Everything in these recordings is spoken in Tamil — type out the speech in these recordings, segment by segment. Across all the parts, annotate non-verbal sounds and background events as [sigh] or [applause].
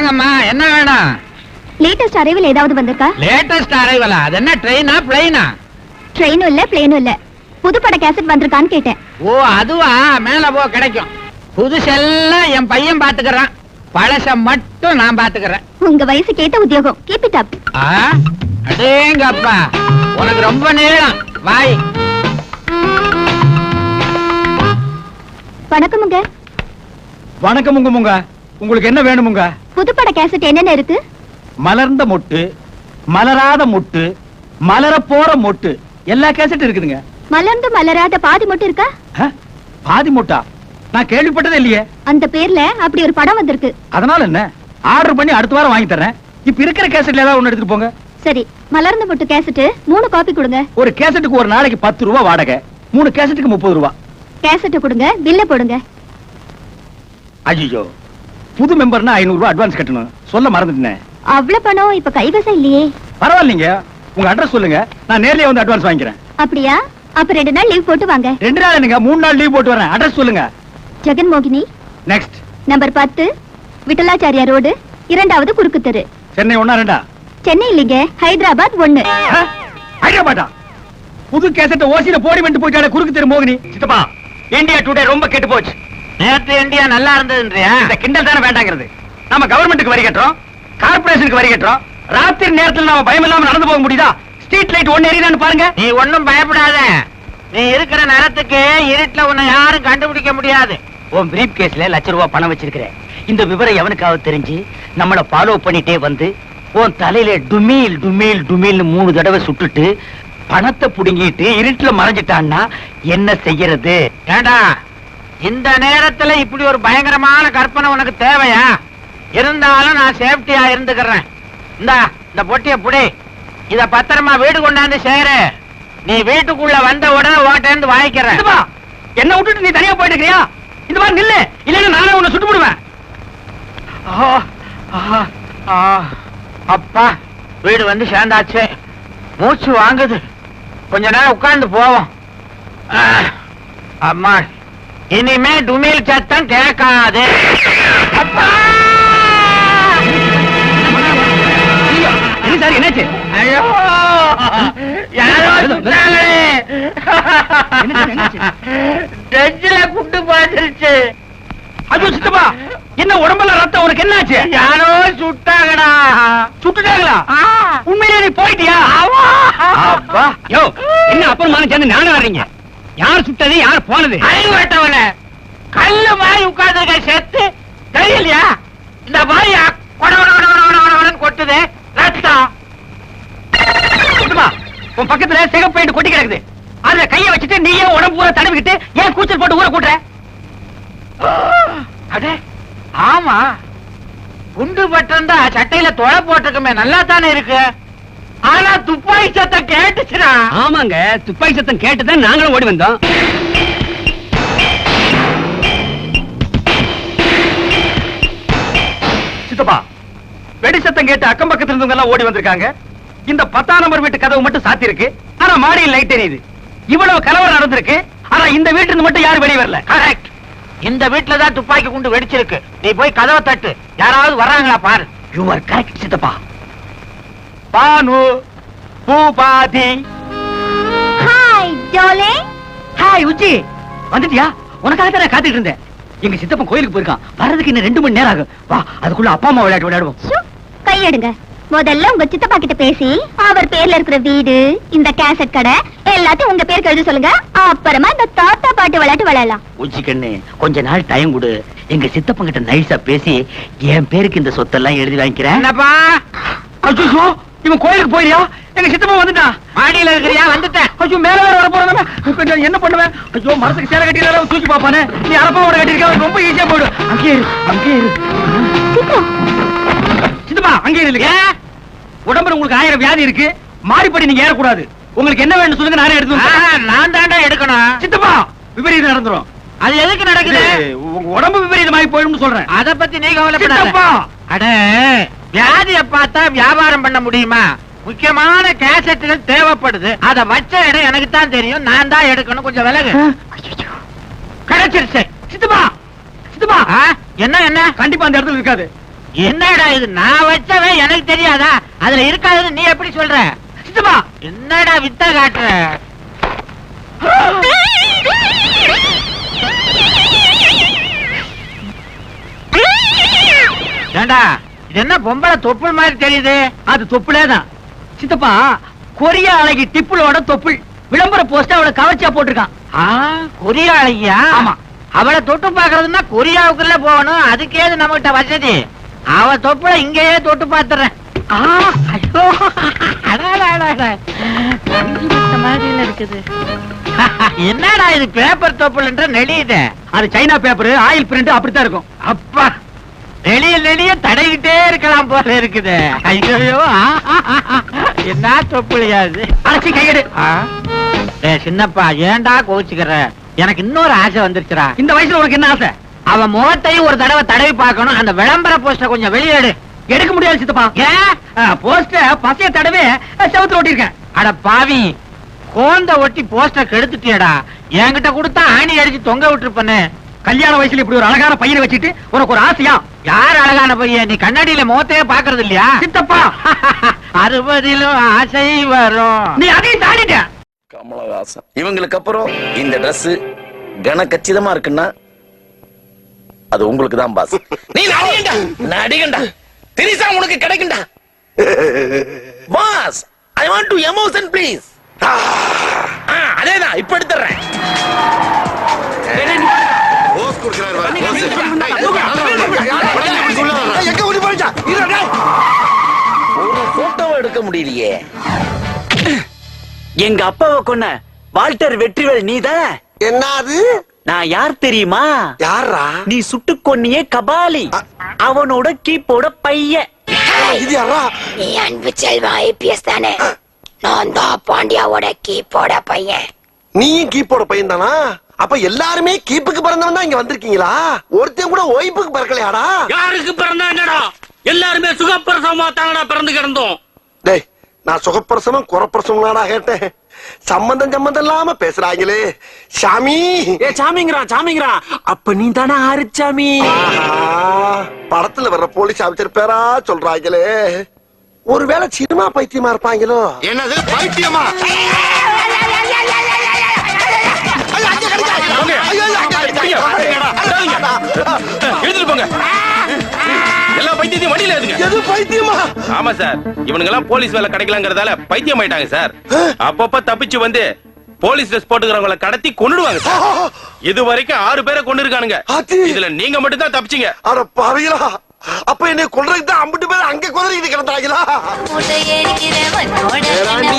வாங்கம்மா என்ன வேணும்? லேட்டஸ்ட் அரைவில் ஏதாவது வந்திருக்கா? லேட்டஸ்ட் அரைவலா அது என்ன ட்ரெயினா பிளைனா ட்ரெயினும் இல்ல பிளேனும் இல்ல. புதுப்பட கேசட் வந்திருக்கான்னு கேட்டேன். ஓ அதுவா? மேல போ கிடைக்கும். புதுசெல்லாம் என் பையன் பாத்துக்கறான். பழச மட்டும் நான் பாத்துக்கறேன். உங்க வயசு கேட்ட உத்தியோகம். கீப் இட் அப் ஆ? அடேங்கப்பா. உனக்கு ரொம்ப நீளம் வாய் வணக்கமுங்க. வணக்கம் உங்க முங்க. உங்களுக்கு என்ன வேணுமுங்க புதுப்பட கேசட் என்னென்ன இருக்கு? மலர்ந்த மொட்டு மலராத மொட்டு மலர போற மொட்டு எல்லா கேசட் இருக்குதுங்க. மலர்ந்து மலராத பாதி மட்டும் இருக்கா? பாதி மொட்டா? நான் கேள்விப்பட்டதே இல்லையே. அந்த பேர்ல அப்படி ஒரு படம் வந்திருக்கு. அதனால என்ன? ஆர்டர் பண்ணி அடுத்த வாரம் வாங்கி தரேன் இப்ப இருக்கிற கேசட்ல ஏதாவது ஒண்ணு எடுத்துட்டு போங்க. சரி மலர்ந்த மொட்டு கேசட் மூணு காப்பி கொடுங்க. ஒரு கேசட்டுக்கு ஒரு நாளைக்கு பத்து ரூபா வாடகை. மூணு கேசட்டுக்கு முப்பது ரூபா. கேசட்டை கொடுங்க பில்ல போடுங்க. ஐயோ புது மெம்பர்னா ஐநூறு ரூபாய் அட்வான்ஸ் கட்டணும். சொல்ல மறந்துட்டேன். அவ்வளவு பணம் இப்ப கைவசம் இல்லையே. பரவாயில்லைங்க. உங்க அட்ரஸ் சொல்லுங்க. நான் நேர்லயே வந்து அட்வான்ஸ் வாங்கிக்கிறேன். அப்படியா? அப்ப ரெண்டு நாள் லீவ் போட்டு வாங்க. ரெண்டு நாள் என்னங்க? மூணு நாள் லீவ் போட்டு வரேன். அட்ரஸ் சொல்லுங்க. ஜெகன் மோகினி. நெக்ஸ்ட் நம்பர் பத்து விட்டலாச்சாரியா ரோடு இரண்டாவது குறுக்கு தெரு சென்னை ஒண்ணா ரெண்டா? சென்னை இல்லைங்க ஹைதராபாத் ஒண்ணு? ஹைதராபாத்தா? புது கேசட்ட ஓசியில போடி வந்து போயிட்டாலே குறுக்கு தெரு மோகினி. சித்தப்பா இந்தியா டுடே ரொம்ப கெட்டு போச்சு. நேத்து இந்தியா நல்லா இருந்ததுன்றியா? இந்த கிண்டல் தானே வேண்டாங்கிறது. நம்ம கவர்மெண்ட்டுக்கு வரி கட்டுறோம் கார்பரேஷனுக்கு வரி கட்டுறோம். ராத்திரி நேரத்துல நாம பயம் இல்லாம நடந்து போக முடியுதா? ஸ்ட்ரீட் லைட் ஒண்ணு எரியுதான்னு பாருங்க. நீ ஒண்ணும் பயப்படாத. நீ இருக்கிற நேரத்துக்கு இருட்டுல உன்னை யாரும் கண்டுபிடிக்க முடியாது. உன் பிரீப் கேஸ்ல லட்ச ரூபாய் பணம் வச்சிருக்கிறேன். இந்த விவரம் எவனுக்காவது தெரிஞ்சு நம்மள ஃபாலோ பண்ணிட்டே வந்து உன் தலையில டுமீல் டுமீல் டுமீல்னு மூணு தடவை சுட்டுட்டு பணத்தை புடுங்கிட்டு இருட்டுல மறைஞ்சிட்டான்னா என்ன செய்யறது? ஏண்டா? இந்த நேரத்துல இப்படி ஒரு பயங்கரமான கற்பனை உனக்கு தேவையா? இருந்தாலும் நான் சேஃப்டியா இருந்துக்கிறேன். இந்தா இந்த பொட்டிய புடி. இத பத்திரமா வீடு கொண்டாந்து சேரு. நீ வீட்டுக்குள்ள வந்த உடனே ஓட்டேந்து வாங்கிக்கிறேன். என்ன விட்டுட்டு நீ தனியா போயிட்டு இருக்கியா இந்த மாதிரி நில்லு. இல்லைன்னா நானே உன்னை சுட்டு விடுவேன். அப்பா வீடு வந்து சேர்ந்தாச்சு. மூச்சு வாங்குது. கொஞ்ச நேரம் உட்கார்ந்து போவோம். அம்மா இனிமே டுமில் சத்தம் கேட்காது. சார் என்னாச்சு? ஐயோ! யாரோ சுட்டாங்களே? டெஞ்சில குண்டு பாய்ச்சிருச்சு ஐயோ சித்தப்பா என்ன உடம்புல ரத்தம் உனக்கு என்னாச்சு? யாரோ சுட்டாங்கடா. சுட்டுட்டாங்களா. உண்மையிலே நீ போயிட்டியா. அப்பா. யோ என்ன அப்புறமான சேர்ந்து நானும் வர்றீங்க? யார் சுட்டது யார் போனது? அறிவு வெட்டவன கல்லு மாதிரி உட்கார்ந்துருக்க சேர்த்து தெரியலையா இந்த மாதிரி கொட கொட்டுது. ரத்தம் உன் பக்கத்துல சிகப்பு பெயிண்ட் கொட்டி கிடக்குது. அதுல கைய வச்சுட்டு நீயே உடம்பு பூரா தடவிக்கிட்டு ஏன் கூச்சல் போட்டு ஊற கூட்டுற? அடே ஆமா. குண்டு பட்டிருந்தா சட்டையில தொலை போட்டிருக்குமே நல்லா தானே இருக்கு? ஆனா துப்பாக்கி சத்தம் கேட்டுச்சுடா. ஆமாங்க துப்பாக்கி சத்தம் கேட்டுதான் நாங்களும் ஓடி வந்தோம். சித்தப்பா வெடி சத்தம் கேட்டு அக்கம் பக்கத்துல இருந்தவங்க எல்லாம் ஓடி வந்திருக்காங்க. இந்த பத்தாம் நம்பர் வீட்டு கதவு மட்டும் சாத்தி இருக்கு. ஆனா மாடியில் லைட் எரியுது. இவ்வளவு கலவரம் நடந்திருக்கு. ஆனா இந்த வீட்டுல இருந்து மட்டும் யாரும் வெளியே வரல. கரெக்ட் இந்த வீட்டுல தான் துப்பாக்கி குண்டு வெடிச்சிருக்கு. நீ போய் கதவை தட்டு. யாராவது வர்றாங்களா பாரு. யூ ஆர் கரெக்ட் சித்தப்பா. பானு பூபாதி. ஹாய் ஜோலே ஹாய் உச்சி. வந்துட்டியா? உனக்காக தான் நான் காத்துட்டு இருந்தேன். எங்க சித்தப்பன் கோயிலுக்கு போயிருக்கான். வர்றதுக்கு இன்னும் ரெண்டு மணி நேரம் ஆகும். வா அதுக்குள்ள அப்பா அம்மா விளையாட்டு விளையாடுவோம். கையெடுங்க. முதல்ல உங்க சித்தப்பா கிட்ட பேசி அவர் பேர்ல இருக்கிற வீடு இந்த கேசட் கடை எல்லாத்தையும் உங்க பேருக்கு எழுத சொல்லுங்க. அப்புறமா இந்த தாத்தா பாட்டு விளையாட்டு விளையாடலாம். உச்சி கண்ணு கொஞ்ச நாள் டைம் கொடு. எங்க சித்தப்பன் கிட்ட நைஸா பேசி என் பேருக்கு இந்த சொத்தெல்லாம் எழுதி வாங்கிக்கிறேன். இவன் கோயிலுக்கு போயிரியா எங்க சித்தப்பன் வந்துட்டான் மாடியில இருக்கிறியா? வந்துட்டேன். ஐயோ மேல வேற வர போறானே என்ன பண்ணுவேன்? ஐயோ மரத்துக்கு சேலை கட்டி தூக்கி பாப்பானே நீ அரப்பாவோட கட்டிருக்க ரொம்ப ஈஸியா போயிடு. அங்கே இரு அங்கே இரு. சித்தப்பா. அங்கே இரு. ஏன்? உடம்புல உங்களுக்கு ஆயிரம் வியாதி இருக்கு. மாறிப்படி நீங்க ஏறக்கூடாது. உங்களுக்கு என்ன வேணும் சொல்லுங்க நானே எடுத்து. நான் தாண்டா எடுக்கணும். சித்தப்பா விபரீதம் நடந்துரும். அது எதுக்கு நடக்குது? உங்க உடம்பு விபரீதமாயி போயிடும்னு சொல்றேன். அத பத்தி நீ கவலைப்படாத. சித்தப்பா! அட வியாதிய பார்த்தா வியாபாரம் பண்ண முடியுமா? முக்கியமான கேசட்டுகள் தேவைப்படுது. அத வச்ச இடம் எனக்கு தான் தெரியும். நான் தான் எடுக்கணும். கொஞ்சம் விலகு. கிடைச்சிருச்சு. சித்தப்பா ஆ, என்ன என்ன? கண்டிப்பா அந்த இடத்துல இருக்காது. என்னடா இது? நான் வச்சவன் எனக்கு தெரியாதா? அதுல இருக்காதுன்னு நீ எப்படி சொல்ற? சித்தப்பா என்னடா வித்த காட்டுற? ஏண்டா? இது என்ன பொம்பளை தொப்புள் மாதிரி தெரியுது? அது தொப்புளே தான் சித்தப்பா கொரியா அழகி டிப்புளோட தொப்புள். விளம்பர போஸ்ட் அவளை கவர்ச்சியா போட்டிருக்கான். கொரியா அழகியா? ஆமா. அவளை தொட்டு பாக்குறதுன்னா கொரியாவுக்குள்ள போகணும். அதுக்கேது நம்மகிட்ட வசதி. அவ தொப்புல இங்கேயே தொட்டு பாத்துறேன் [laughs] என்னடா இது பேப்பர் தொப்புலன்ற நெளியுது அது சைனா பேப்பர் ஆயில் பிரிண்ட் அப்படித்தான் இருக்கும். அப்பா. நெளிய நெளிய தடைகிட்டே இருக்கலாம் போல இருக்குது. ஐயோ என்ன தொப்புளியா இது அழைச்சி கையெடு சின்னப்பா ஏன்டா கோச்சுக்கிற எனக்கு இன்னொரு ஆசை வந்துருச்சுடா. இந்த வயசுல உனக்கு என்ன ஆசை? அவன் முகத்தையும் ஒரு தடவை தடவி பார்க்கணும். அந்த விளம்பர போஸ்ட கொஞ்சம் வெளியேடு எடுக்க முடியாது சித்தப்பா. ஏன் போஸ்ட பசைய தடவை செவத்துல ஓட்டிருக்கேன் அட பாவி. கோந்த ஒட்டி போஸ்டர் கெடுத்துட்டியடா. என்கிட்ட கொடுத்தா ஆணி அடிச்சு தொங்க விட்டுருப்பனே. கல்யாண வயசுல இப்படி ஒரு அழகான பையனை வச்சுட்டு உனக்கு ஒரு ஆசையா? யார் அழகான பையன்? நீ கண்ணாடியில முகத்தையே பாக்குறது இல்லையா? சித்தப்பா! [laughs] அறுபதிலும் ஆசை வரும். நீ அதையும் தாண்டிட்ட. கமலஹாசன். இவங்களுக்கு அப்புறம் இந்த Dress கன கச்சிதமா இருக்குன்னா அது உங்களுக்கு தான் பாஸ். [laughs] நீ நடிகண்டா? நடிகண்டா. திரிசா உனக்கு கிடைக்கும்டா boss I want to emotion please அதேதான். இப்ப எடுத்துறேன் [laughs] ஒரு போட்டோ எடுக்க முடியலையே. எங்க அப்பாவை கொன்ன வால்டர் வெற்றிவேல் நீதான்? என்னது? நான் யார் தெரியுமா? யாரா நீ சுட்டு கொன்னியே கபாலி. அவனோட கீப்போட பையன். இது யாரா நீ அன்பு செல்வம் ஐபிஎஸ் தானே? நான் தான் பாண்டியாவோட கீப்போட பையன். நீயும் கீப்போட பையன் தானா அப்ப எல்லாருமே கீப்புக்கு பிறந்தவன் தான் இங்க வந்திருக்கீங்களா? ஒருத்தன் கூட ஒய்ப்புக்கு பிறக்கலையாடா? யாருக்கு பிறந்தா என்னடா? எல்லாருமே சுகப்பிரசவமா தானடா பிறந்து கிடந்தோம். டேய் நான் சுகப்பிரசவம் குறப்பிரசவம்னாடா கேட்டேன். சம்பந்தம் சம்பந்தம் இல்லாம பேசுறாங்களே. சாமி! ஏ சாமிங்கிறா சாமிங்கிறா. அப்ப நீ தானே ஆரிச்சாமி ஆஹா, படத்துல வர்ற போலீஸ் ஆபிசர் பேரா சொல்றாங்களே. ஒருவேளை சினிமா பைத்தியமா இருப்பாங்களோ? என்னது பைத்தியமா? எழுதிட்டு போங்க எல்லா பைத்தியத்தையும் வண்டியில ஏத்துங்க எது பைத்தியமா ஆமா சார் இவனுங்க எல்லாம் போலீஸ் வேலை கிடைக்கலங்கறதால பைத்தியம் ஆயிட்டாங்க சார் அப்பப்ப தப்பிச்சு வந்து போலீஸ் ட்ரெஸ் போட்டுக்கிறவங்கள கடத்தி கொன்னுடுவாங்க சார் இது வரைக்கும் ஆறு பேரை கொண்டு இருக்கானுங்க. இதுல நீங்க மட்டும் தான் தப்பிச்சீங்க அட பாவிகளா அப்ப என்னை கொல்றதுக்கு தான் அம்பிட்டு பேர் அங்க குதிரைக்கு கிடந்தாங்களா? பேராண்டி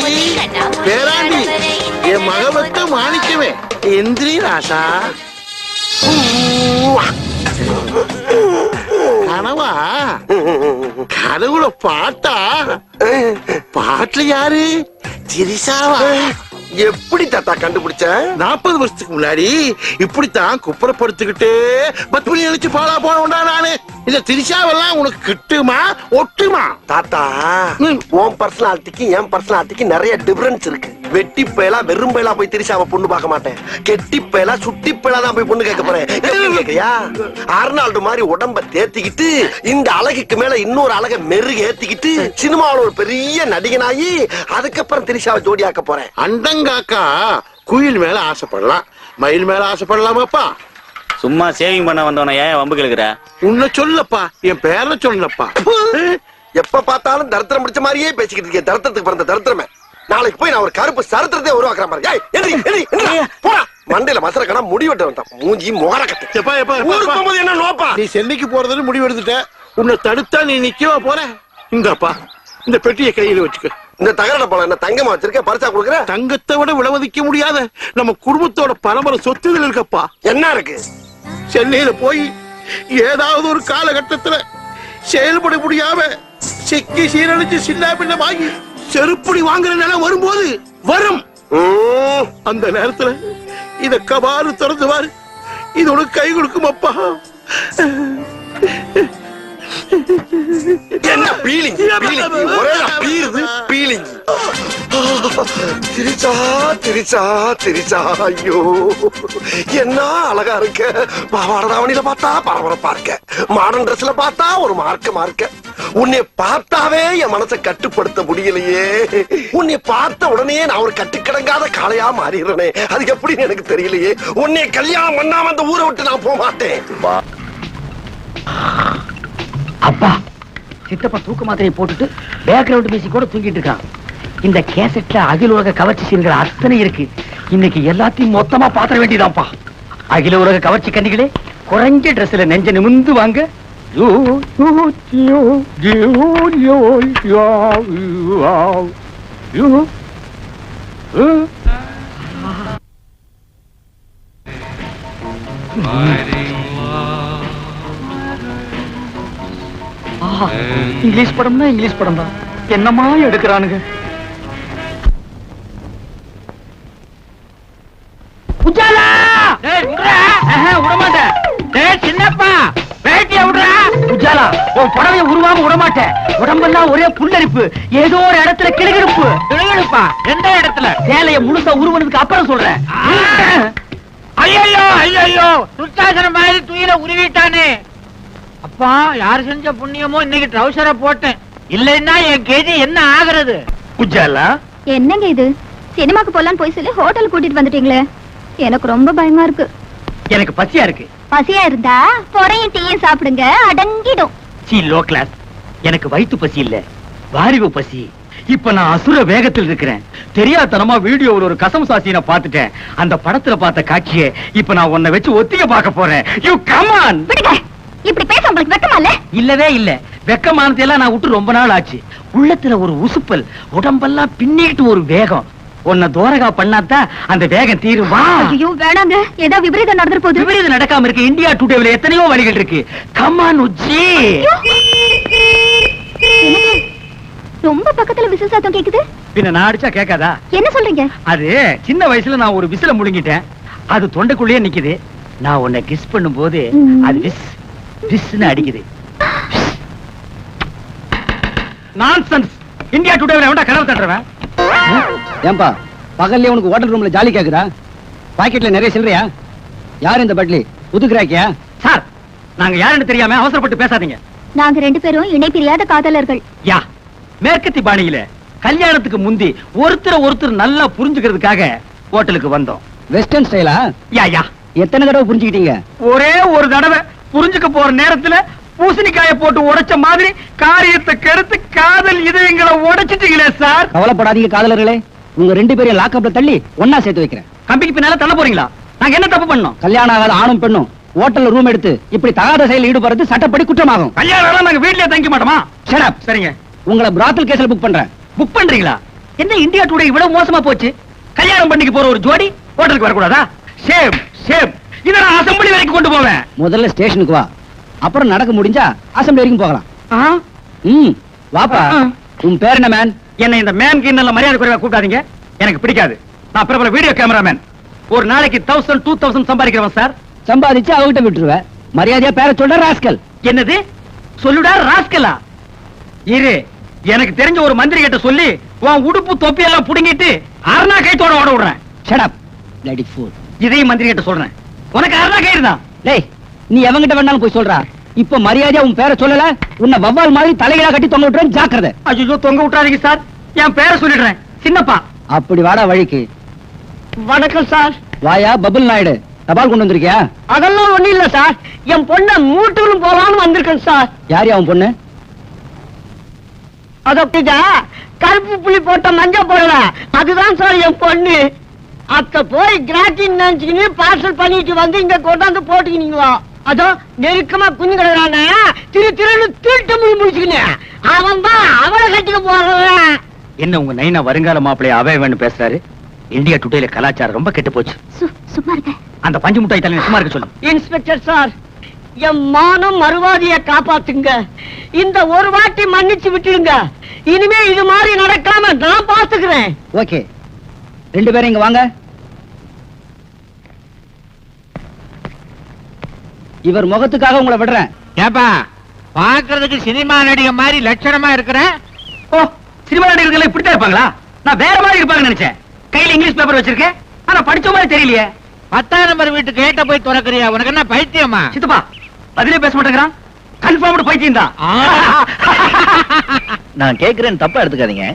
பேராண்டி என் மகவத்து மாணிக்கவே எந்திரி ராசா. கனவா? கனவுல பாட்டா பாட்டுல யாரு? திரிசாவா எப்படி தாத்தா கண்டுபிடிச்ச? நாற்பது வருஷத்துக்கு முன்னாடி இப்படித்தான் குப்புறப்படுத்திக்கிட்டு பத்மினி நினைச்சு பாலா போனவன்டா நானு. இந்த திரிசாவெல்லாம் உனக்கு கிட்டுமா? ஒட்டுமா? தாத்தா உன் பர்சனாலிட்டிக்கு என் பர்சனாலிட்டிக்கு நிறைய டிஃபரன்ஸ் இருக்கு. வெட்டி பயலா வெறும் பயலா போய் திரிசாவை பொண்ணு பார்க்க மாட்டேன். கெட்டி பயலா சுட்டி பயலா தான் போய் பொண்ணு கேட்க போறேன். அர்னால்டு மாதிரி உடம்ப தேத்திக்கிட்டு இந்த அழகுக்கு மேல இன்னொரு அழக மெருகு ஏத்திக்கிட்டு சினிமாவில் ஒரு பெரிய நடிகனாகி அதுக்கப்புறம் திரிசாவை ஜோடியாக்க போறேன். அண்டங்காக்கா குயில் மேல ஆசைப்படலாம். மயில் மேல ஆசைப்படலாமாப்பா? சும்மா சேவிங் பண்ண வந்தவன ஏன் வம்பு கேளுக்குற உன்னை சொல்லப்பா. என் பேரை சொல்லப்பா. எப்ப பார்த்தாலும் தரித்திரம் பிடிச்ச மாதிரியே பேசிக்கிட்டு இருக்கேன் தரித்திரத்துக்கு பிறந்த தரித்திரமே. நாளைக்கு போய் நான் ஒரு கருப்பு சரித்திரத்தை உருவாக்குறேன் பாரு. ஏய், எந்திரி, எந்திரி, எந்திரி. போடா. மண்டையில மசர கணா முடி வெட்ட வந்தான் மூஞ்சி மோர கட்டு. ஊருக்கு போகும்போது என்ன நோப்பா? நீ சென்னைக்கு போறதுன்னு முடிவு எடுத்துட்ட உன்னை தடுத்தா நீ நிக்கவா போற. இந்தப்பா. இந்த பெட்டியை கையில வச்சுக்க. இந்த தகர பழம் என்ன தங்கமா வச்சிருக்க? பரிசா கொடுக்குற? தங்கத்தை விட விளவதிக்க முடியாத நம்ம குடும்பத்தோட பரம்பரை சொத்துகள் இருக்கப்பா. என்ன இருக்கு? சென்னையில போய் ஏதாவது ஒரு காலகட்டத்துல செயல்பட முடியாம சிக்கி சீரழிச்சு சின்ன பின்னமாகி செருப்படி வாங்குற நிலம் வரும்போது வரும். அந்த நேரத்துல இத கபாரு திறந்து பாரு இது உனக்கு கை கொடுக்கும் அப்பா. என்ன பீலிங் பீலிங் ஒரே பீருது பீலிங் திரிச்சா திரிச்சா திரிச்சா ஐயோ. என்ன அழகா இருக்க. பாவாடை தாவணியில பார்த்தா பரபரப்பா இருக்க. மாடர்ன் ட்ரெஸ்ல பார்த்தா ஒரு மார்க்க மார்க்க உன்னை பார்த்தாவே என் மனசை கட்டுப்படுத்த முடியலையே. உன்னை பார்த்த உடனே நான் ஒரு கட்டுக்கிடங்காத காளையா மாறிடுறேனே. அது எப்படின்னு எனக்கு தெரியலையே. உன்னை கல்யாணம் பண்ணாம அந்த ஊரை விட்டு நான் போக மாட்டேன் அப்பா. சித்தப்பா தூக்க மாத்திரையை போட்டுட்டு பேக்ரவுண்ட் மியூசிக் கூட தூங்கிட்டு இருக்கான். இந்த கேசட்ல அகில உலக கவர்ச்சி சீன்கள் அத்தனை இருக்கு. இன்னைக்கு எல்லாத்தையும் மொத்தமா பாத்திர வேண்டியதான்ப்பா. அகில உலக கவர்ச்சி கண்ணிகளே குறைஞ்ச ட்ரெஸ்ல நெஞ்ச நிமிந்து வாங்க. யோ, இங்கிலீஷ் படம்னா இங்கிலீஷ் படம் தான் என்னமா எடுக்கிறானுங்க? புடவைய உருவாம விடமாட்டேன். உடம்பெல்லாம் ஒரே புல்லரிப்பு. ஏதோ ஒரு இடத்துல கிளுகிழுப்பு கிளுகிழுப்பா எந்த இடத்துல? சேலைய முழுசா உருவனதுக்கு அப்புறம் சொல்றேன். ஐயோ ஐயோ துர்த்தாசனம் மாதிரி துயில உருவிட்டானே. அப்பா யார் செஞ்ச புண்ணியமோ இன்னைக்கு ட்ரௌசரை போட்டேன். இல்லைன்னா என் கெதி என்ன ஆகுறது? உஜாலா என்னங்க இது? சினிமாக்கு போலான்னு போய் சொல்லி ஹோட்டல் கூட்டிட்டு வந்துட்டீங்களே. எனக்கு ரொம்ப பயமா இருக்கு. எனக்கு பசியா இருக்கு. பசியா இருந்தா பொறையும் டீயும் சாப்பிடுங்க அடங்கிடும். சி லோ கிளாஸ் எனக்கு வயித்து பசி இல்ல வாரிவு பசி. இப்ப நான் அசுர வேகத்தில் இருக்கிறேன். தெரியாதனமா வீடியோவில் ஒரு கசம் சாசியை பார்த்துட்டேன். அந்த படத்துல பார்த்த காட்சியை இப்ப நான் உன்னை வச்சு ஒத்திக பார்க்க போறேன். யூ கமான் விடுங்க. இப்படி பேச உங்களுக்கு வெக்கமா இல்ல? இல்லவே இல்ல. வெக்கமானத்தை எல்லாம் நான் விட்டு ரொம்ப நாள் ஆச்சு. உள்ளத்துல ஒரு உசுப்பல் உடம்பெல்லாம் பின்னிட்டு ஒரு வேகம். உன்னை தோரகா பண்ணாதான் அந்த வேகம் தீரும்? ஐயோ வேணாங்க. ஏதோ விபரீதம் நடந்துட்டு போகுது விபரீதம் நடக்காம இருக்கு இந்தியா டுடேவில் எத்தனையோ வழிகள் இருக்கு. கமான் உச்சி? ரொம்ப பக்கத்துல விசில் சத்தம் கேக்குது? பின்ன நான் அடிச்சா கேட்காதா? என்ன சொல்றீங்க? அது சின்ன வயசுல நான் ஒரு விசில முழுங்கிட்டேன். அது தொண்டைக்குள்ளேயே நிக்குது. நான் உன்னை கிஸ் பண்ணும்போது ம். அது விஸ் விஸ்னு அடிக்குது. நான்சென்ஸ் இந்தியா டுடேவில் எவன்டா கனவு தட்டுறவன்? ஏன்பா பகல்ல உனக்கு ஹோட்டல் ரூம்ல ஜாலி கேக்குதா? பாக்கெட்ல நிறைய சில்லறையா? யார் இந்த பட்லி புதுக்குறாக்கியா சார் நாங்க யாருன்னு தெரியாம அவசரப்பட்டு பேசாதீங்க. நாங்க ரெண்டு பேரும் இணை பிரியாத காதலர்கள். யா மேற்கத்தி பாணியில கல்யாணத்துக்கு முந்தி ஒருத்தர் ஒருத்தர் நல்லா புரிஞ்சுக்கிறதுக்காக ஹோட்டலுக்கு வந்தோம். வெஸ்டர்ன் ஸ்டைலா யா யா. எத்தனை தடவை புரிஞ்சுக்கிட்டீங்க? ஒரே ஒரு தடவை. புரிஞ்சுக்க போற நேரத்துல பூசணிக்காய போட்டு உடைச்ச மாதிரி காரியத்தை கெடுத்து காதல் இதயங்களை உடைச்சிட்டீங்களே சார். கவலைப்படாதீங்க காதலர்களே. உங்க ரெண்டு பேரையும் லாக்அப்ல தள்ளி ஒன்னா சேர்த்து வைக்கிறேன். கம்பிக்கு பின்னால தள்ள போறீங்களா? நாங்க என்ன தப்பு பண்ணோம் கல்யாணம் ஆகாத ஆணும் பெண்ணும் ஹோட்டல்ல ரூம் எடுத்து இப்படி தகாத செயலில் ஈடுபடுறது சட்டப்படி குற்றமாகும். கல்யாணம் நாங்க வீட்லயே தங்கிக்க மாட்டோமா? Up. சரிங்க. உங்களை பிராத்தல் கேஸ்ல புக் பண்றேன். புக் பண்றீங்களா? என்ன இந்தியா டுடே இவ்வளவு மோசமா போச்சு? கல்யாணம் பண்ணிக்கு போற ஒரு ஜோடி ஹோட்டலுக்கு வரக்கூடாதா? சேம் சேம் இத நான் அசம்பிளி வரைக்கும் கொண்டு போவேன். முதல்ல ஸ்டேஷனுக்கு வா. அப்புறம் நடக்க முடிஞ்சா அசம்பிளி வரைக்கும் போகலாம் ம் வாப்பா. உன் பேர் என்ன மேன் என்ன இந்த மேன் கிண்ணல மரியாதை குறைவா கூப்பிடாதீங்க. எனக்கு பிடிக்காது. நான் பிரபல வீடியோ கேமராமேன். ஒரு நாளைக்கு தௌசண்ட் டூ தௌசண்ட் சம்பாதிக்கிறவன் சார் சம்பாதிச்சு அவகிட்ட விட்டுருவேன் மரியாதையா பேர சொல்ற ராஸ்கல். என்னது? சொல்லுடா ராஸ்கலா? இரு. எனக்கு தெரிஞ்ச ஒரு மந்திரி கிட்ட சொல்லி உன் உடுப்பு தொப்பி எல்லாம் புடுங்கிட்டு அருணா கைத்தோட ஓட விடுறேன். இதையும் மந்திரி கிட்ட சொல்றேன். உனக்கு அருணா கயிறு தான்? டேய் நீ எவங்கிட்ட வேணாலும் போய் சொல்றா. இப்ப மரியாதையா உன் பேரை சொல்லல உன்னை வவ்வால் மாதிரி தலைகளா கட்டி தொங்க விட்டுறேன் ஜாக்கிரதை. ஐயோ தொங்க விட்டுறாதீங்க சார். என் பேரை சொல்லிடுறேன். சின்னப்பா. அப்படி வாடா வழிக்கு. வணக்கம் சார். வாயா பபுல் நாயுடு. தபால் கொண்டு வந்திருக்கியா? அதெல்லாம் ஒண்ணு இல்ல சார். என் பொண்ண மூட்டுகளும் போலான்னு வந்திருக்கேன் சார். யார் அவன் பொண்ணு? அதப்படிதா கருப்பு புள்ளி போட்ட மஞ்ச போடல. அதுதான் சார் என் பொண்ணு. அத்த போய் கிராட்டின் நினைச்சுக்கின்னு பார்சல் பண்ணிட்டு வந்து இங்க கொண்டாந்து போட்டுக்கினீங்களா? அதோ நெருக்கமா குஞ்சு கிடக்குறான திரு திருன்னு திருட்டு முடி முடிச்சுக்கினேன். அவன் தான் அவளை கட்டிக்க போறவன். என்ன உங்க நைனா வருங்கால மாப்பிளைய அவைவன்னு பேசுறாரு? இந்தியா டுடேல கலாச்சாரம் ரொம்ப கெட்டு போச்சு. சும்மா இருங்க. அந்த பஞ்சு முட்டாய் தலைவன் சும்மா இருக்க சொல்லு. இன்ஸ்பெக்டர் சார் என் மானம் மறுவாதிய காப்பாத்துங்க. இந்த ஒரு வாட்டி மன்னிச்சு விட்டுடுங்க. இனிமே இது மாதிரி நடக்காம நான் பாத்துக்கிறேன் ஓகே ரெண்டு பேரும் இங்க வாங்க. இவர் முகத்துக்காக உங்களை விடுறேன். ஏப்பா பாக்குறதுக்கு சினிமா நடிகை மாதிரி லட்சணமா இருக்கிற? ஓ சினிமா நடிகர்கள் இப்படித்தான் இருப்பாங்களா? நான் வேற மாதிரி இருப்பாங்க நினைச்சேன். கையில இங்கிலீஷ் பேப்பர் வச்சிருக்கேன். ஆனா படிச்ச மாதிரி தெரியலையே. பத்தாம் நம்பர் வீட்டு கேட்ட போய் திறக்கறியா? உனக்கு என்ன பைத்தியமா? சித்தப்பா பதிலே பேச மாட்டேங்கிறான். கன்ஃபார்ம்டு பைத்தியம் தான் [laughs] நான் கேக்குறேன் தப்பா எடுத்துக்காதீங்க.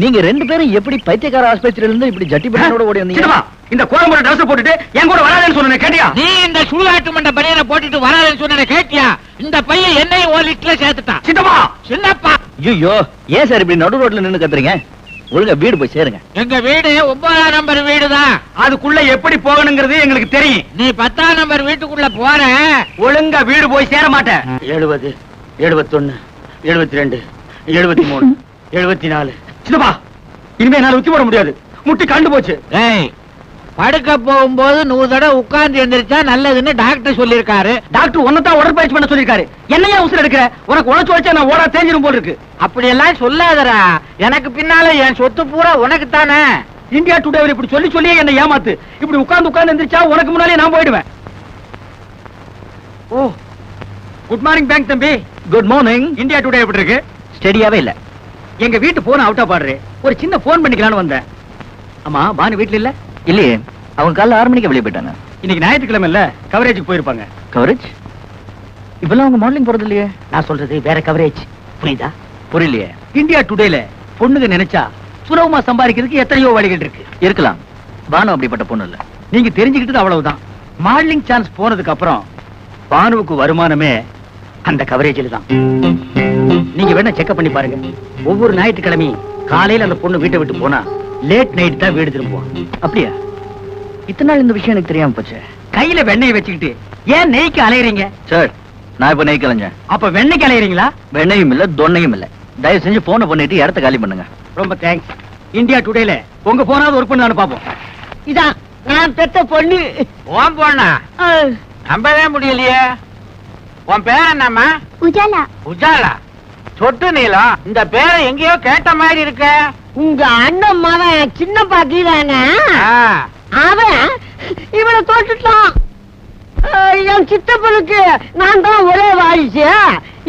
நீங்க ரெண்டு பேரும் எப்படி பைத்தியக்கார ஆஸ்பத்திரியில இருந்து இப்படி ஜட்டி பட்டனோட ஓடி வந்தீங்க இந்த கோரம்புற ட்ரெஸ் போட்டுட்டு என் கூட வராதேன்னு சொன்னேன் கேட்டியா? நீ இந்த சுடுகாட்டு மண்ட பனியனை போட்டுட்டு வராதுன்னு சொன்ன கேட்டியா? இந்த பையன் என்னையும் ஒரு லிட்டர்ல சேர்த்துட்டான். சித்தப்பா சின்னப்பா! ஐயோ ஏன் சார் இப்படி நடு ரோட்ல நின்னு கத்துறீங்க? ஒழுங்கா வீடு போய் சேருங்க. எங்க வீடு ஒன்பதாம் நம்பர் வீடுதான். அதுக்குள்ள எப்படி போகணுங்கிறது எங்களுக்கு தெரியும். நீ பத்தாம் நம்பர் வீட்டுக்குள்ள போற. ஒழுங்கா வீடு போய் சேர மாட்டேன். எழுபது எழுபத்தொன்னு எழுபத்தி ரெண்டு எழுபத்தி மூணு [laughs] எழுபத்தி நாலு. சித்தப்பா இனிமே என்னால உச்சி போட முடியாது. முட்டி கண்டு போச்சு. ஏய் படுக்க போகும்போது நூறு தடவை உட்கார்ந்து எந்திரிச்சா நல்லதுன்னு டாக்டர் சொல்லியிருக்காரு. டாக்டர் உன்னதான் உடற்பயிற்சி பண்ண சொல்லிருக்காரு என்னையா உசுர எடுக்கிற? உனக்கு உழைச்சு வச்சா நான் ஓடா தேஞ்சிரும் போல இருக்கு. அப்படியெல்லாம் சொல்லாதடா. எனக்கு பின்னால என் சொத்து பூரா உனக்கு தானே இந்தியா டுடே இப்படி சொல்லி சொல்லியே என்ன ஏமாத்து. இப்படி உட்கார்ந்து உட்கார்ந்து எந்திரிச்சா உனக்கு முன்னாலே நான் போயிடுவேன். ஓ. குட் மார்னிங் பேங்க் தம்பி. குட் மார்னிங் இந்தியா டுடே எப்படி இருக்கு? ஸ்டெடியாவே இல்ல. எங்க வீட்டு போன் அவுட்டா பாடுற. ஒரு சின்ன போன் பண்ணிக்கலாம்னு வந்தேன். ஆமா பானு வீட்ல இல்ல? இல்லையே. அவங்க காலைல ஆறு மணிக்கு வெளியே போயிட்டாங்க இன்னைக்கு ஞாயிற்றுக்கிழமை இல்ல கவரேஜுக்கு போயிருப்பாங்க. கவரேஜ் இப்பெல்லாம் அவங்க மாடலிங் போறது இல்லையே. நான் சொல்றது வேற கவரேஜ் புரியுதா? புரியலையே. இந்தியா டுடேல பொண்ணுங்க நினைச்சா சுலபமா சம்பாதிக்கிறதுக்கு எத்தனையோ வழிகள் இருக்கு. இருக்கலாம். பானு அப்படிப்பட்ட பொண்ணு இல்ல. நீங்க தெரிஞ்சுக்கிட்டது அவ்வளவுதான். மாடலிங் சான்ஸ் போனதுக்கு அப்புறம் பானுவுக்கு வருமானமே அந்த கவரேஜில் தான். நீங்க வேணா செக்அப் பண்ணி பாருங்க. ஒவ்வொரு ஞாயிற்றுக்கிழமையும் காலையில அந்த பொண்ணு வீட்டை விட்டு போனா லேட் நைட் தான் வீடு திரும்புவான் அப்படியா? இத்தனை நாள் இந்த விஷயம் எனக்கு தெரியாம போச்சு. கையில வெண்ணெய் வச்சுக்கிட்டு ஏன் நெய்க்கு அலையறீங்க? சார் நான் இப்ப நெய் கலைஞ்சேன். அப்ப வெண்ணெய்க்கு அலையறீங்களா? வெண்ணையும் இல்ல தொன்னையும் இல்ல. தயவு செஞ்சு போனை பண்ணிட்டு இடத்த காலி பண்ணுங்க. ரொம்ப தேங்க்ஸ் இந்தியா டுடேல உங்க போனாவது ஒர்க் பண்ணு பாப்போம். இதான் நான் பெத்த பொண்ணு. ஓம் போனா நம்பவே முடியலையே. உன் பேர் என்னம்மா? உஜாலா. உஜாலா? சொட்டு நீளம் இந்த பேரை எங்கேயோ கேட்ட மாதிரி இருக்க. உங்க அண்ணன் மகன் சின்ன பாக்கிதானே ஆ, அவன் இவனை தோட்டுட்டான். என் சித்தப்பனுக்கு நான் தான் ஒரே வாரிசு.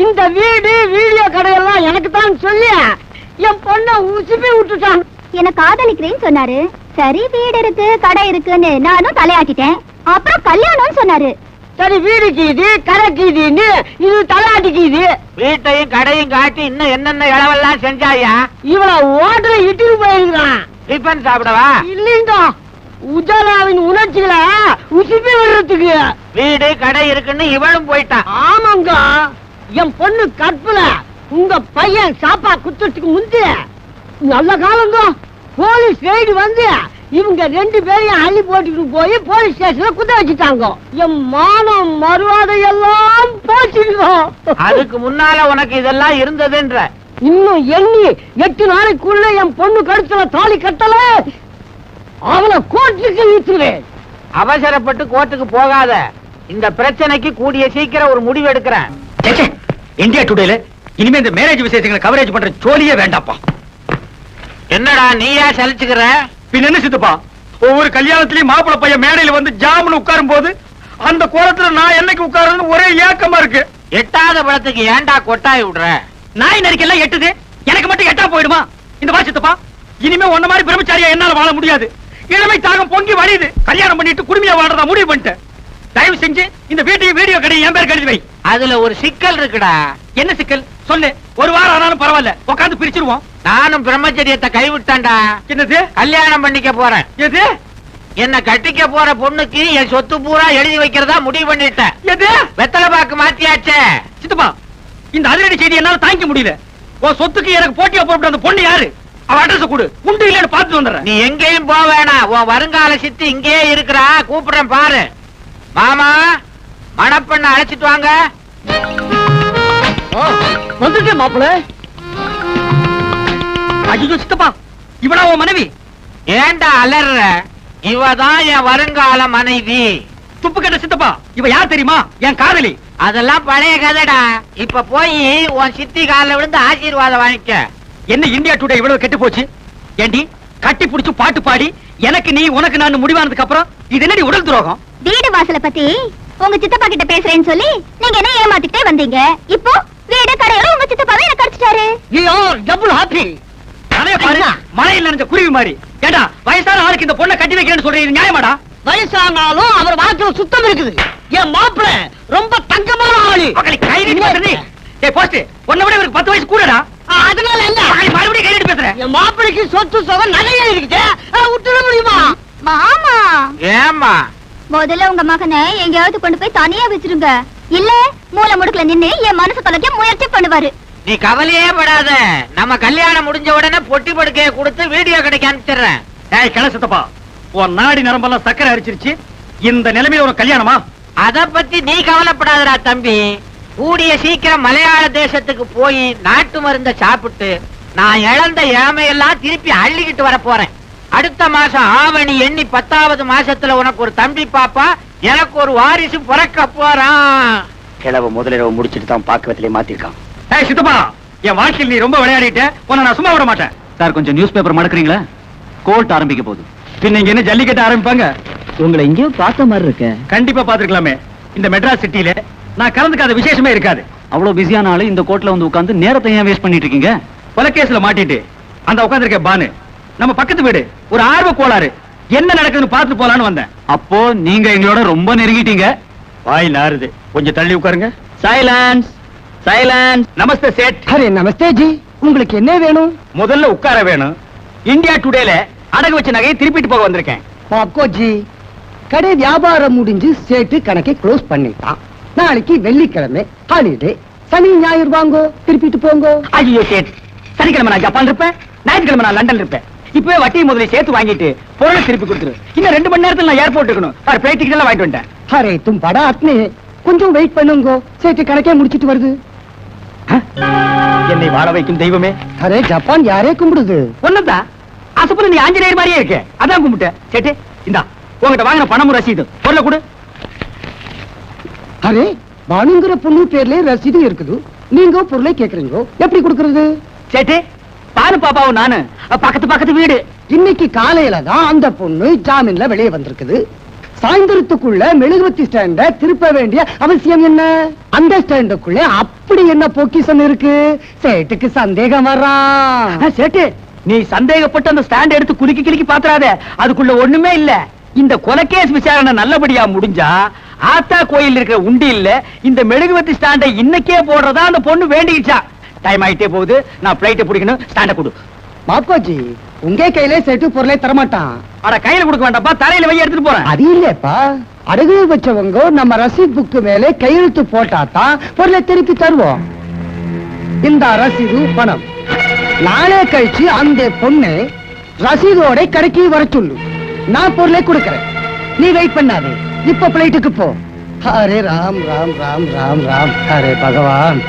இந்த வீடு வீடியோ கடையெல்லாம் எனக்கு தான் சொல்லி. என் பொண்ணை உசுப்பி விட்டுட்டான். என்ன காதலிக்கிறேன்னு சொன்னாரு. சரி வீடு இருக்கு கடை இருக்குன்னு நானும் தலையாட்டிட்டேன். அப்புறம் கல்யாணம்னு சொன்னாரு. சரி வீடு கீது கடை கீதுன்னு இது தலையாட்டி கீது வீட்டையும் கடையும் காட்டி இன்னும் என்னென்ன இளவெல்லாம் செஞ்சாயா? இவள ஓட்டல இட்டுட்டு போயிருக்கிறான். டிஃபன் சாப்பிடவா? இல்லைங்க உஜாலாவின் உணர்ச்சிகளை உசுப்பி விடுறதுக்கு. வீடு கடை இருக்குன்னு இவளும் போயிட்டான். ஆமாங்க என் பொண்ணு கற்பல உங்க பையன் சாப்பா குத்துறதுக்கு முந்தி நல்ல காலங்க போலீஸ் ரைடு வந்து இவங்க ரெண்டு பேரையும் அள்ளி போட்டுட்டு போய் போலீஸ் ஸ்டேஷன்ல குத்த வச்சுட்டாங்க. என் மானம் மறுவாதை எல்லாம் போச்சுங்க. அதுக்கு முன்னால உனக்கு இதெல்லாம் இருந்ததுன்ற. இன்னும் எண்ணி எட்டு நாளைக்குள்ள என் பொண்ணு கழுத்துல தாலி கட்டல. அவளை கோர்ட்டுக்கு இழுத்துருவேன் அவசரப்பட்டு கோர்ட்டுக்கு போகாத. இந்த பிரச்சனைக்கு கூடிய சீக்கிரம் ஒரு முடிவு எடுக்கிறேன். இந்தியா டுடேல இனிமே இந்த மேரேஜ் விஷயத்துங்களை கவரேஜ் பண்ற ஜோலியே வேண்டாப்பா என்னடா நீயா சலிச்சுக்கிற? பின்ன என்ன சித்தப்பா? ஒவ்வொரு கல்யாணத்திலயும் மாப்பிள பையன் மேடையில வந்து ஜாமுன்னு உட்காரும் போது அந்த கோலத்துல நான் என்னைக்கு உட்காருன்னு ஒரே ஏக்கமா இருக்கு. எட்டாத பழத்துக்கு ஏன்டா கொட்டாய் விடுற? நாய் நரிக்கெல்லாம் எட்டுது. எனக்கு மட்டும் எட்டா போயிடுமா? இந்த வா சித்தப்பா. இனிமே உன்ன மாதிரி பிரம்மச்சாரியா என்னால வாழ முடியாது. இளமை தாகம் பொங்கி வழியுது. கல்யாணம் பண்ணிட்டு குடுமையா வாழ்றதா முடிவு பண்ணிட்டேன். தயவு செஞ்சு இந்த வீட்டையும் வீடியோ கடையும் என் பேர் கழுதி வை. அதுல ஒரு சிக்கல் இருக்குடா. என்ன சிக்கல்? சொல்லு. ஒரு வாரம் ஆனாலும் பரவாயில்ல. உட்காந்து பிரிச்சிருவோம். நானும் பிரம்மச்சரியத்தை கைவிட்டேன்டா. என்னது? கல்யாணம் பண்ணிக்க போறேன். எது? என்ன கட்டிக்க போற பொண்ணுக்கு என் சொத்து பூரா எழுதி வைக்கிறதா முடிவு பண்ணிட்டேன். எது? வெத்தலை பாக்கு மாத்தியாச்சே. சித்தப்பா இந்த அதிரடி செய்தி என்னால தாங்கிக்க முடியல. உன் சொத்துக்கு எனக்கு போட்டியா போட்டு அந்த பொண்ணு யாரு? அவ அட்ரஸ் கொடு. உண்டு இல்லன்னு பார்த்துட்டு வந்துடுறேன். நீ எங்கேயும் போக வேணாம். உன் வருங்கால சித்தி இங்கேயே இருக்கிறா. கூப்பிடுறேன் பாரு. மாமா மணப்பெண்ண அழைச்சிட்டு வாங்க. வந்துட்டு மாப்பிள்ள. ஐயோ சித்தப்பா இவனா உன் மனைவி? ஏன்டா அலற? இவதான் என் வருங்கால மனைவி. துப்பு கட்ட சித்தப்பா இவ யார் தெரியுமா? என் காதலி. அதெல்லாம் பழைய கதைடா. இப்ப போய் உன் சித்தி காலில் விழுந்து ஆசீர்வாதம் வாங்கிக்க. என்ன இந்தியா டுடே இவ்வளவு கெட்டு போச்சு? ஏண்டி கட்டி புடிச்சு பாட்டு பாடி எனக்கு நீ உனக்கு நான் முடிவானதுக்கு அப்புறம் இது என்னடி உடல் துரோகம்? வீடு வாசலை பத்தி உங்க சித்தப்பா கிட்ட பேசுறேன்னு சொல்லி நீங்க என்ன ஏமாத்திட்டே வந்தீங்க? இப்போ வீடு கடையோட உங்க சித்தப்பாவே எனக்கு கிடைச்சிட்டாரு டபுள் ஹாப்பி அட தலைய பாரு மழையில் நனைஞ்ச குருவி மாதிரி. ஏண்டா வயசான ஆளுக்கு இந்த பொண்ணை கட்டி வைக்கிறேன்னு சொல்றீங்க நியாயமாடா? வயசானாலும் அவர் வாழ்க்கையில சுத்தம் இருக்குது. என் மாப்பிள்ள ரொம்ப தங்கமான ஆளு. ஏய் போஸ்ட் உன்னை விட இவருக்கு பத்து வயசு கூடடா. அதனால என்ன? மறுபடியும் கை நீட்டி பேசுறேன். என் மாப்பிளைக்கு சொத்து சுகம் நிறைய இருக்குது. விட்டுட முடியுமா? மாமா. ஏம்மா? முதல்ல உங்க மகனை எங்கேயாவது கொண்டு போய் தனியா வச்சிருங்க இல்ல மூல முடுக்குல நின்னு என் மனசு தொலைக்க முயற்சி பண்ணுவாரு. நீ கவலையே படாத. நம்ம கல்யாணம் முடிஞ்ச உடனே பொட்டி படுக்கைய கொடுத்து வீடியோ கடைக்கு அனுப்பிச்சிடுறேன். ஏய் கிள சித்தப்பா. உன் நாடி நரம்பெல்லாம் சக்கரை அரிச்சிருச்சு. இந்த நிலைமையில ஒரு கல்யாணமா? அத பத்தி நீ கவலைப்படாதடா தம்பி. கூடிய சீக்கிரம் மலையாள தேசத்துக்கு போய் நாட்டு மருந்த சாப்பிட்டு நான் இழந்த இளமையெல்லாம் திருப்பி அள்ளிக்கிட்டு வர போறேன். அடுத்த மாசம் ஆவணி எண்ணி பத்தாவது மாசத்துல உனக்கு ஒரு தம்பி பாப்பா எனக்கு ஒரு வாரிசு பிறக்க போறான். கிழவ முதலிரவு முடிச்சிட்டு தான் பாக்குவத்திலே மாத்திருக்கான். சித்தப்பா என் வாழ்க்கையில் நீ ரொம்ப விளையாடிட்ட. உன்னை நான் சும்மா விட மாட்டேன். சார் கொஞ்சம் நியூஸ் பேப்பர் மடக்குறீங்களா? கோர்ட் ஆரம்பிக்க போகுது. பின்ன இங்க என்ன ஜல்லிக்கட்டு ஆரம்பிப்பாங்க? உங்களை எங்கேயோ பார்த்த மாதிரி இருக்க. கண்டிப்பா பாத்துருக்கலாமே இந்த மெட்ராஸ் சிட்டில நான் கலந்துக்காத விசேஷமே இருக்காது. அவ்வளவு பிஸியான ஆளு இந்த கோர்ட்ல வந்து உட்கார்ந்து நேரத்தை ஏன் வேஸ்ட் பண்ணிட்டு இருக்கீங்க? கொலைகேஸ்ல மாட்டிட்டு அந்த உட்கார்ந்திருக்க பானு நம்ம பக்கத்து வீடு ஒரு ஆர்வ கோளாறு. என்ன நடக்குதுன்னு பார்த்துட்டு போலான்னு வந்தேன். அப்போ நீங்க எங்களோட ரொம்ப நெருங்கிட்டீங்க. வாய் நாறுது. கொஞ்சம் தள்ளி உட்காருங்க. Silence silence. நமஸ்தே சேட். அரே நமஸ்தே ஜி. உங்களுக்கு என்ன வேணும்? முதல்ல உட்கார வேணும். இந்தியா டுடேல அடகு வச்ச நகையை திருப்பிட்டு போக வந்திருக்கேன். பாப்கோ ஜி. கடை வியாபாரம் முடிஞ்சு சேட்டு கணக்கை க்ளோஸ் பண்ணிட்டான். நாளைக்கு வெள்ளிக்கிழமை ஹாலிடே சனி ஞாயிறு வாங்கோ திருப்பிட்டு போங்கோ. ஐயோ சேட். சனிக்கிழமை நான் ஜப்பான் இருப்பேன் ஞாயிற்றுக்கிழமை நான் லண்டன் இருப்பேன். இப்பவே வட்டி முதல்ல சேர்த்து வாங்கிட்டு பொருளை திருப்பி கொடுத்துரு. இன்னும் ரெண்டு மணி நேரத்துல நான் ஏர்போர்ட் இருக்கணும். பாரு பிளைட் டிக்கெட் எல்லாம் வாங்கிட்டு வந்துட்டேன். அரே தும் படா அத்னே கொஞ்சம் வெயிட் பண்ணுங்கோ. சேட்டு கணக்கே முடிச்சிட்டு வருது. என்னை வாழ வைக்கும் தெய்வமே. அரே ஜப்பான் யாரே கும்பிடுது? ஒண்ணுதான் அசப்புல நீ ஆஞ்சநேயர் மாதிரியே இருக்க. அதான் கும்பிட்டேன். சேட்டு இந்தா உங்ககிட்ட வாங்கின பணமும் ரசீது. பொருளை கொடு. அரே பானுங்கிற பொண்ணு பேர்ல ரசீது இருக்குது. நீங்க பொருளை கேக்குறீங்க எப்படி கொடுக்கறது? சேட்டு பாரு பாப்பாவும் நானு. பக்கத்து பக்கத்து வீடு. இன்னைக்கு காலையில தான் அந்த பொண்ணு ஜாமீன்ல வெளியே வந்திருக்குது. சாயந்தரத்துக்குள்ள மெழுகுவத்தி ஸ்டாண்ட திருப்ப வேண்டிய அவசியம் என்ன? அந்த ஸ்டாண்டுக்குள்ள அப்படி என்ன பொக்கிஷம் இருக்கு? சேட்டுக்கு சந்தேகம் வர்றான் சேட்டு நீ சந்தேகப்பட்டு அந்த ஸ்டாண்ட் எடுத்து குலுக்கி கிலுக்கி பாத்துறாத. அதுக்குள்ள ஒண்ணுமே இல்ல. இந்த கொலைகேஸ் விசாரணை நல்லபடியா முடிஞ்சா ஆத்தா கோயில் இருக்கிற உண்டி இல்ல இந்த மெழுகுவத்தி ஸ்டாண்டை இன்னைக்கே போடுறதா அந்த பொண்ணு வேண்டிக்கிச்சா. டைம் ஆயிட்டே போகுது. நான் பிளைட்டை பிடிக்கணும். ஸ்டாண்ட கொடு. மாப்கோஜி உங்க கையில சேட்டு பொருளை தரமாட்டான். அட கையில கொடுக்க வேண்டாம்ப்பா. தரையில வை எடுத்துட்டு போறேன். அது இல்லப்பா அடகு வச்சவங்க நம்ம ரசீத் புக்கு மேலே கையெழுத்து போட்டா தான் பொருளை திருப்பி தருவோம். இந்த ரசீது பணம். நாளே கழிச்சு அந்த பொண்ணு ரசீதோட கடைக்கு வர சொல்லு. நான் பொருளை கொடுக்கறேன். நீ வெயிட் பண்ணாதே. இப்ப பிளைட்டுக்கு போ. ஹரே ராம் ராம் ராம் ராம் ராம். ஹரே பகவான்.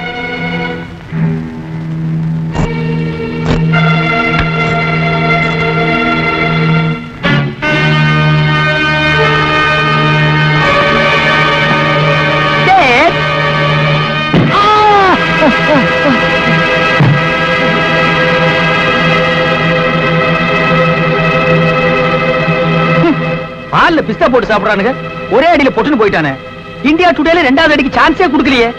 பிஸ்தா போட்டு சாப்பிடுறானுங்க. ஒரே அடியில பொட்டுன்னு போயிட்டானே. இந்தியா டுடேல ரெண்டாவது அடிக்கு சான்ஸே கொடுக்கலையே.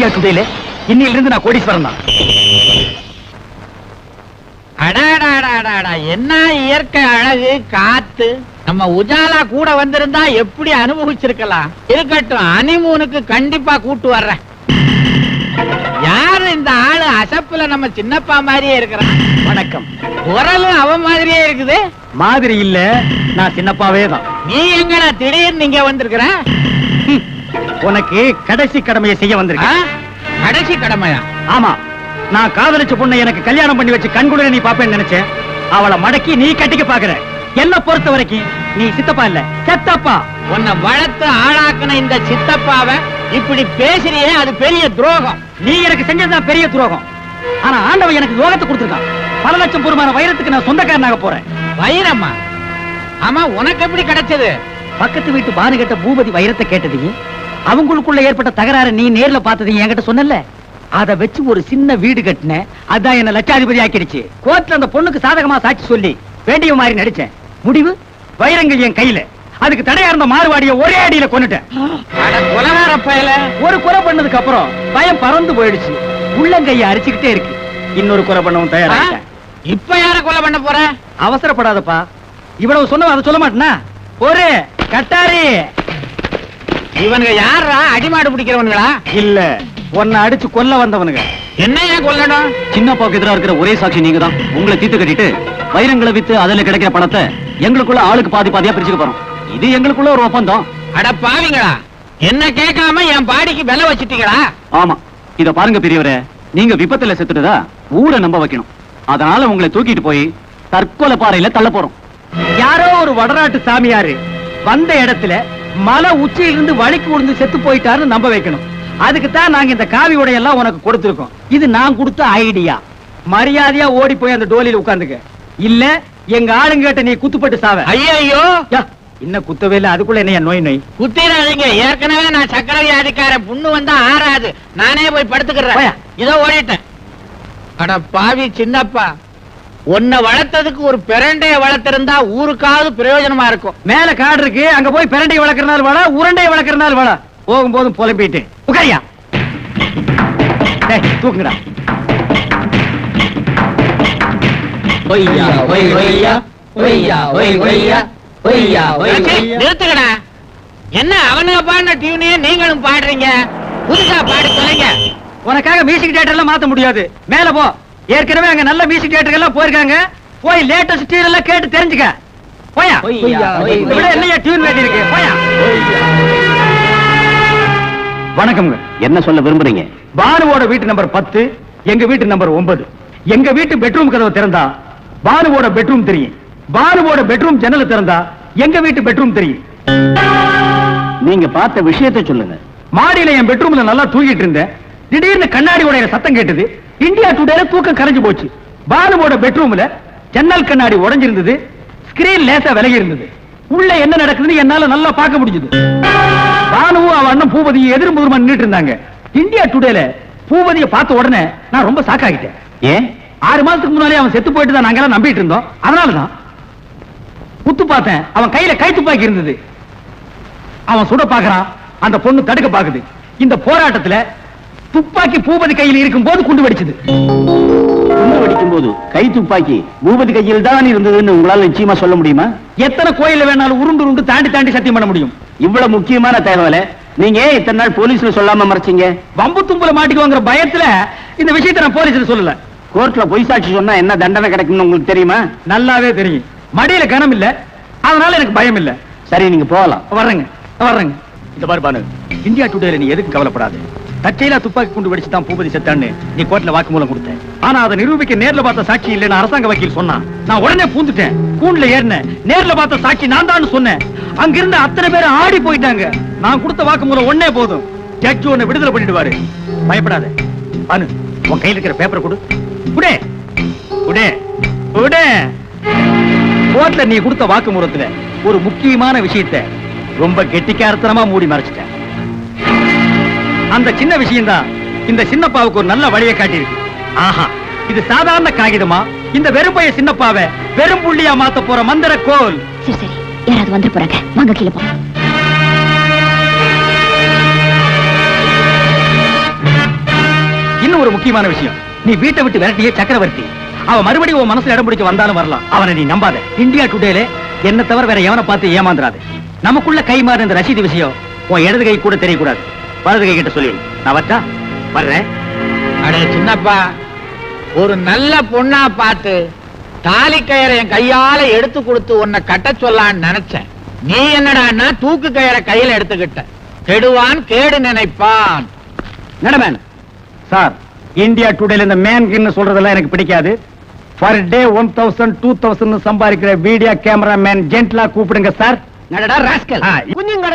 இந்தியா டுடேல இன்னில இருந்து நான் கோடீஸ்வரன் தான். அடாடாடாடாடா என்ன இயற்கை அழகு காத்து? நம்ம உஜாலா கூட வந்திருந்தா எப்படி அனுபவிச்சிருக்கலாம்? இருக்கட்டும் அனிமூனுக்கு கண்டிப்பா கூட்டு வர்றேன். யாரு இந்த ஆளு? அசப்புல நம்ம சின்னப்பா மாதிரியே இருக்கிறான். வணக்கம். குரலும் அவன் மாதிரியே இருக்குது. மாதிரி இல்ல நான் சின்னப்பாவே தான். நீ எங்கடா திடீர்னு இங்க வந்திருக்கிற? ஹம். உனக்கு கடைசி கடமையை செய்ய? வந்திருக்கேன். கடைசி கடமையா? ஆமா. நான் காதலிச்ச பொண்ணை எனக்கு கல்யாணம் பண்ணி வச்சு கண்குள்ள நீ பாப்பேன்னு நினைச்சேன். அவளை மடக்கி நீ கட்டிக்க பாக்குற. என்ன பொறுத்த வரைக்கும் நீ சித்தப்பா இல்ல செத்தப்பா. உன்னை வளர்த்து ஆளாக்குன இந்த சித்தப்பாவை இப்படி பேசுறியே அது பெரிய துரோகம். நீ எனக்கு செஞ்சதுதான் பெரிய துரோகம். ஆனா ஆண்டவன் எனக்கு யோகத்தை கொடுத்திருக்கான். பல லட்சம் பொறுமான வைரத்துக்கு நான் சொந்தக்காரனாக போறேன். வைரம்மா ஆமா உனக்கு எப்படி கிடைச்சது? பக்கத்து வீட்டு பானுகிட்ட பூபதி வைரத்தை கேட்டதையும் அவங்களுக்குள்ள ஏற்பட்ட தகராறு நீ நேர்ல பார்த்ததையும் என்கிட்ட சொன்னல அத வச்சு ஒரு சின்ன வீடு கட்டினேன் அதான் என்ன லட்சாதிபதி ஆக்கிடுச்சு. கோர்ட்ல அந்த பொண்ணுக்கு சாதகமா சாட்சி சொல்லி வேண்டிய மாதிரி நடிச்சேன். முடிவு? வைரங்கள் என் கையில. அதுக்கு தடையா இருந்த மாறுவாடிய ஒரே அடியில பயல. ஒரு கொலை பண்ணதுக்கு அப்புறம் பயம் பறந்து போயிடுச்சு. உள்ளங்கைய அரிச்சுக்கிட்டே இருக்கு. இன்னொரு கொலை பண்ணவும் தயாராகிட்டேன் இப்ப யார கொலை பண்ண போற? அவசரப்படாதப்பா. இவ்வளவு சொன்ன அதை சொல்ல மாட்டேனா? ஒரு கட்டாரி. இவனுங்க யாரா அடிமாடு பிடிக்கிறவனுங்களா? இல்ல உன்னை அடிச்சு கொல்ல வந்தவனுங்க. என்ன ஏன் கொல்லணும் சின்னப்பாவுக்கு எதிராக இருக்கிற ஒரே சாட்சி நீங்க தான் உங்களை தீர்த்து கட்டிட்டு வைரங்களை வித்து அதுல கிடைக்கிற பணத்தை எங்களுக்குள்ள ஆளுக்கு பாதி பாதியா பிரிச்சுக்க போறோம். இது எங்களுக்குள்ள ஒரு ஒப்பந்தம். அட பாவிங்களா என்ன கேட்காம என் பாடிக்கு விலை வச்சிட்டீங்களா? ஆமா இத பாருங்க பெரியவரே. நீங்க விபத்துல செத்துட்டதா ஊரை நம்ப வைக்கணும். அதனால உங்களை தூக்கிட்டு போய் தற்கொலை பாறையில தள்ள போறோம். யாரோ ஒரு வடநாட்டு சாமியாரு வந்த இடத்துல மலை உச்சியிலிருந்து வழிக்கு விழுந்து செத்து போயிட்டாருன்னு நம்ப வைக்கணும். அதுக்கு தான் நாங்க இந்த காவி உடையெல்லாம் உனக்கு கொடுத்திருக்கோம். இது நான் கொடுத்த ஐடியா. மரியாதையா ஓடி போய் அந்த டோலியில உட்கார்ந்துக்க இல்ல எங்க ஆளுங்கிட்ட நீ குத்துப்பட்டு சாவ. ஐயோ இன்னும் குத்தவே இல்ல அதுக்குள்ள என்ன நோய் நோய்? குத்திராதீங்க ஏற்கனவே நான் சக்கரை வியாதிக்கார புண்ணு வந்தா ஆறாது. நானே போய் படுத்துக்கிறேன். இதோ ஓடிட்டேன். அட பாவி சின்னப்பா. உன்னை வளர்த்ததுக்கு ஒரு பிரண்டைய வளர்த்திருந்தா ஊருக்காவது பிரயோஜனமா இருக்கும். மேல காடு இருக்கு அங்க போய் பிரண்டை வளர்க்கறனால வாடா உருண்டை வளர்க்கறனால வாடா. போகும்போதும் புலம்பிட்டு உட்காரியா? தூக்குங்கடா. நிறுத்துக்கடா என்ன அவனுங்க பாடின டியூனையே நீங்களும் பாடுறீங்க? புதுசா பாடி தொலைங்க. உனக்காக மியூசிக் தியேட்டர் எல்லாம் மாத்த முடியாது. மேல போ. ஏற்கனவே அங்க நல்ல மியூசிக் தியேட்டர் எல்லாம் போயிருக்காங்க. போய் லேட்டஸ்ட் டியூன் எல்லாம் கேட்டு தெரிஞ்சுக்க. போயா? விட என்னையா டியூன் வேண்டி இருக்கு போயா வணக்கம்ங்க. என்ன சொல்ல விரும்புறீங்க? பானுவோட வீட்டு நம்பர் பத்து எங்க வீட்டு நம்பர் ஒன்பது. எங்க வீட்டு பெட்ரூம் கதவை திறந்தா பானுவோட பெட்ரூம் தெரியும். பானுவோட பெட்ரூம் ஜன்னலை திறந்தா எங்க வீட்டு பெட்ரூம் தெரியும். நீங்க பார்த்த விஷயத்தை சொல்லுங்க. மாடியில என் பெட்ரூம்ல நல்லா தூங்கிட்டு இருந்தேன். திடீர்னு கண்ணாடி உடையிற சத்தம் கேட்டது. இந்தியா டுடேல தூக்கம் கரைஞ்சு போச்சு. பானுவோட பெட்ரூம்ல ஜன்னல் கண்ணாடி உடைஞ்சிருந்தது. ஸ்கிரீன் லேசா விலகி இருந்தது உள்ள என்ன நடக்குதுன்னு என்னால நல்லா பார்க்க முடிஞ்சது. பானுவும் அவன் அண்ணன் பூபதியும் எதிரும் புதிரமா நின்னுட்டு இருந்தாங்க. இந்தியா டுடேல பூபதியை பார்த்த உடனே நான் ரொம்ப சாக்காகிட்டேன் ஏன்? ஆறு மாசத்துக்கு முன்னாலே அவன் செத்து போயிட்டு தான் நாங்கெல்லாம் நம்பிட்டு இருந்தோம். அதனாலதான் குத்து பார்த்தேன். அவன் கையில கை துப்பாக்கி இருந்தது. அவன் சுட பாக்குறான் அந்த பொண்ணு தடுக்க பாக்குது இந்த போராட்டத்துல துப்பாக்கி பூபதி கையில் இருக்கும் போது குண்டு வெடிச்சது. குண்டு வெடிக்கும் போது கை துப்பாக்கி பூபதி கையில் தான் இருந்ததுன்னு உங்களால நிச்சயமா சொல்ல முடியுமா? எத்தனை கோயில்ல வேணாலும் உருண்டு உருண்டு தாண்டி தாண்டி சத்தியம் பண்ண முடியும். இவ்வளவு முக்கியமான தகவலை நீங்க ஏன் இத்தனை நாள் போலீஸ்ல சொல்லாம மறைச்சீங்க? வம்பு தும்புல மாட்டிக்குவாங்கிற பயத்துல இந்த விஷயத்தை நான் போலீஸ்ல சொல்லல. கோர்ட்ல பொய் சாட்சி சொன்னா என்ன தண்டனை கிடைக்கும்னு உங்களுக்கு தெரியுமா? நல்லாவே தெரியும். மடியில கனம் இல்ல. அதனால எனக்கு பயம் இல்ல. சரி நீங்க போகலாம். வர்றேங்க. வர்றேங்க. இந்த மாதிரி பானு இந்தியா டுடேல நீ எதுக்கு கவலைப்படாது? தற்செயலா துப்பாக்கி குண்டு வெடிச்சு தான் பூபதி செத்தான்னு நீ கோர்ட்ல வாக்குமூலம் கொடுத்த ஆனா அதை நிரூபிக்க நேர்ல பார்த்த சாட்சி இல்லைன்னு அரசாங்க வக்கீல் சொன்னான். நான் உடனே பூந்துட்டேன். கூண்டுல ஏறினேன் நேர்ல பார்த்த சாட்சி நான் தான் சொன்னேன். அங்கிருந்த அத்தனை பேர் ஆடி போயிட்டாங்க. நான் கொடுத்த வாக்குமூலம் ஒன்னே போதும். ஜட்ஜ் உன்னை விடுதலை பண்ணிடுவாரு. பயப்படாத. அனு உன் கையில இருக்கிற பேப்பரை கொடு. குடே குடே குடே கோர்ட்ல நீ கொடுத்த வாக்குமூலத்துல ஒரு முக்கியமான விஷயத்தை ரொம்ப கெட்டிக்காரத்தனமா மூடி மறைச்சிட்டேன் அந்த சின்ன விஷயம்தான். இந்த சின்னப்பாவுக்கு ஒரு நல்ல வழியை காட்டியிருக்கு. ஆஹா இது சாதாரண காகிதமா? இந்த வெறுப்பைய சின்னப்பாவை வெறும் புள்ளியா மாத்த போற மந்திர கோல். சரி சரி. யாராவது வந்துட போறாங்க. வாங்க கீழே போ இன்னும் ஒரு முக்கியமான விஷயம். நீ வீட்டை விட்டு விரட்டியே சக்கரவர்த்தி. அவ மறுபடியும் உன் மனசுல இடம் பிடிச்சு வந்தாலும் வரலாம். அவனை நீ நம்பாத. இந்தியா டுடேல என்ன தவிர வேற எவனை பார்த்து ஏமாந்துறாது? நமக்குள்ள கை மாறு இந்த ரசீது விஷயம் உன் இடது கை கூட தெரியக்கூடாது. வலது கை கிட்ட சொல்லி. நான் வட்டா வர்றேன். அடே சின்னப்பா ஒரு நல்ல பொண்ணா பார்த்து தாலி கயிறை என் கையால எடுத்து கொடுத்து உன்னை கட்ட சொல்லான்னு நினைச்சேன். நீ என்னடான்னா தூக்கு கயிறை கையில எடுத்துக்கிட்ட. கெடுவான் கேடு நினைப்பான். நடமேன். சார் இந்தியா டுடேல இந்த மேன்கின்னு சொல்றதெல்லாம் எனக்கு பிடிக்காது. Per day one thousand two thousand சம்பாதிக்கிற வீடியோ கேமரா மேன் ஜென்ட்லா கூப்பிடுங்க சார். நடடா ராஸ்கல். குஞ்சுங்க